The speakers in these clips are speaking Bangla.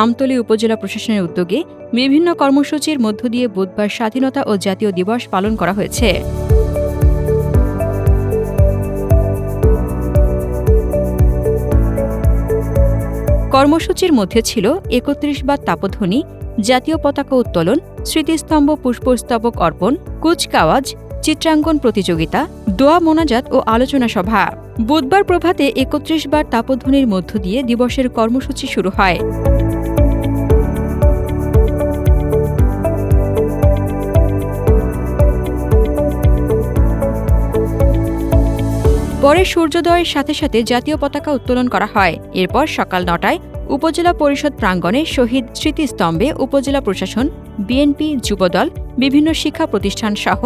আমতলী উপজেলা প্রশাসনের উদ্যোগে বিভিন্ন কর্মসূচির মধ্য দিয়ে বুধবার স্বাধীনতা ও জাতীয় দিবস পালন করা হয়েছে। কর্মসূচির মধ্যে ছিল একত্রিশ বার তাপধ্বনি জাতীয় পতাকা উত্তোলন, স্মৃতিস্তম্ভ পুষ্পস্তবক অর্পণ কুচকাওয়াজ চিত্রাঙ্কন প্রতিযোগিতা, দোয়া মোনাজাত ও আলোচনা সভা। বুধবার প্রভাতে একত্রিশ বার তাপধ্বনির মধ্য দিয়ে দিবসের কর্মসূচি শুরু হয়। পরে সূর্যোদয়ের সাথে সাথে জাতীয় পতাকা উত্তোলন করা হয়। এরপর সকাল নটায় উপজেলা পরিষদ প্রাঙ্গণে শহীদ স্মৃতিস্তম্ভে উপজেলা প্রশাসন, বিএনপি, যুবদল, বিভিন্ন শিক্ষা প্রতিষ্ঠান সহ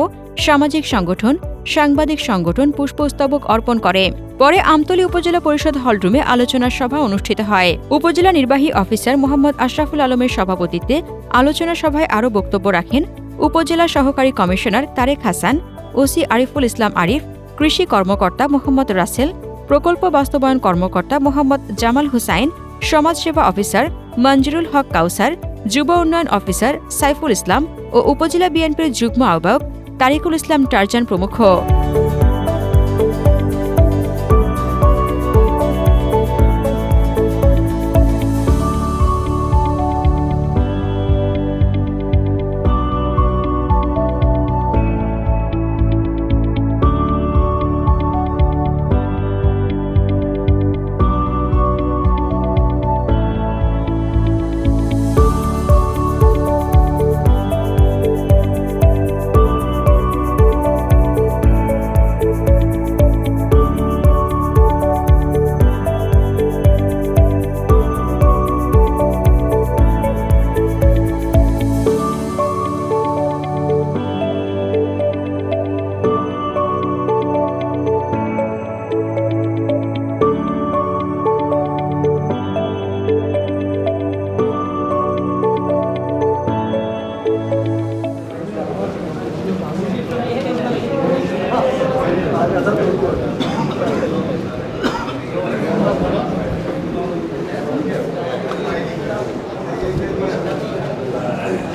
সামাজিক সংগঠন, সাংবাদিক সংগঠন পুষ্পস্তবক অর্পণ করে। পরে আমতলী উপজেলা পরিষদ হলরুমে আলোচনা সভা অনুষ্ঠিত হয়। উপজেলা নির্বাহী অফিসার মোহাম্মদ আশরাফুল আলমের সভাপতিত্বে আলোচনা সভায় আরও বক্তব্য রাখেন উপজেলা সহকারী কমিশনার তারেক হাসান, ওসি আরিফুল ইসলাম আরিফ, কৃষি কর্মকর্তা মোহাম্মদ রাসেল, প্রকল্প বাস্তবায়ন কর্মকর্তা মোহাম্মদ জামাল হুসাইন সমাজসেবা অফিসার মঞ্জুরুল হক কাউসার, যুব উন্নয়ন অফিসার সাইফুল ইসলাম ও উপজেলা বিএনপির যুগ্ম আহ্বায়ক তারিকুল ইসলাম টারজান প্রমুখ।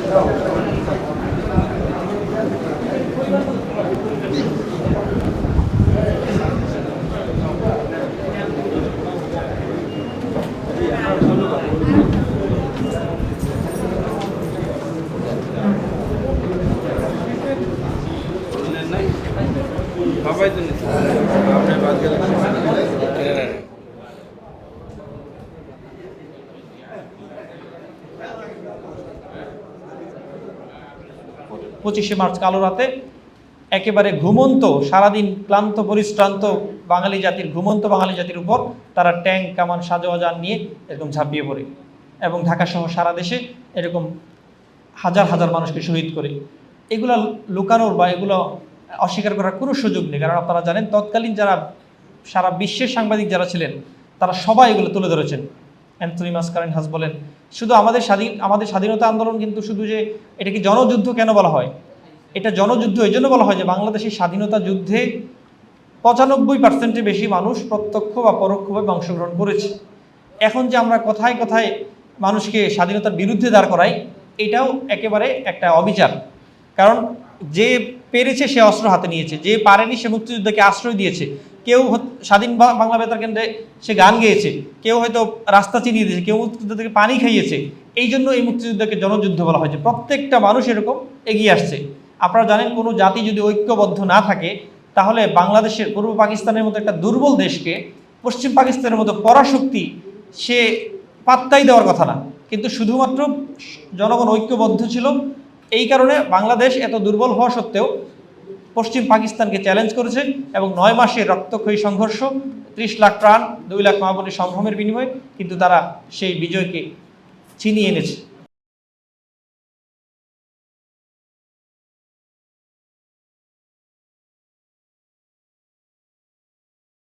সবাই পঁচিশে মার্চ, কালো রাতে একেবারে ঘুমন্ত, সারাদিন ক্লান্ত, পরিশ্রান্ত বাঙালি জাতির, ঘুমন্ত বাঙালি জাতির উপর তারা ট্যাঙ্ক, কামান, সাজোয়াজান নিয়ে এরকম ঝাঁপিয়ে পড়ে। এবং ঢাকা সহ সারা দেশে এরকম হাজার হাজার মানুষকে শহীদ করে। এগুলো লুকানোর বা এগুলো অস্বীকার করার কোনো সুযোগ নেই। কারণ আপনারা জানেন, তৎকালীন যারা সারা বিশ্বের সাংবাদিক যারা ছিলেন, তারা সবাই এগুলো তুলে ধরেছেন। অ্যান্থনি মাস্কারেন হাস বলেন, শুধু আমাদের স্বাধীন, আমাদের স্বাধীনতা আন্দোলন কিন্তু শুধু যে এটাকে জনযুদ্ধ কেন বলা হয়? এটা জনযুদ্ধ এই জন্য বলা হয় যে বাংলাদেশের স্বাধীনতা যুদ্ধে পঁচানব্বই পার্সেন্টের বেশি মানুষ প্রত্যক্ষ বা পরোক্ষভাবে অংশগ্রহণ করেছে। এখন যে আমরা কথায় কথায় মানুষকে স্বাধীনতার বিরুদ্ধে দাঁড় করাই, এটাও একেবারে একটা অবিচার। কারণ যে পেরেছে, সে অস্ত্র হাতে নিয়েছে। যে পারেনি, সে মুক্তিযুদ্ধকে আশ্রয় দিয়েছে। কেউ স্বাধীন বাংলা বেতার কেন্দ্রে সে গান গেয়েছে। কেউ হয়তো রাস্তা চিনিয়ে দিয়েছে, কেউ মুক্তিযুদ্ধ থেকে পানি খাইয়েছে। এই জন্য এই মুক্তিযুদ্ধকে জনযুদ্ধ বলা হয়েছে। প্রত্যেকটা মানুষ এরকম এগিয়ে আসছে। আপনারা জানেন, কোনো জাতি যদি ঐক্যবদ্ধ না থাকে, তাহলে বাংলাদেশের, পূর্ব পাকিস্তানের মতো একটা দুর্বল দেশকে পশ্চিম পাকিস্তানের মতো পরাশক্তি সে পাত্তাই দেওয়ার কথা না। কিন্তু শুধুমাত্র জনগণ ঐক্যবদ্ধ ছিল এই কারণে বাংলাদেশ এত দুর্বল হওয়া সত্ত্বেও পশ্চিম পাকিস্তানকে চ্যালেঞ্জ করেছে এবং নয় মাসে রক্তক্ষয়ী সংঘর্ষ, ত্রিশ লাখ প্রাণ, দুই লাখ মহাবনের সম্ভ্রমের বিনিময়ে কিন্তু তারা সেই বিজয়কে ছিনিয়ে এনেছে।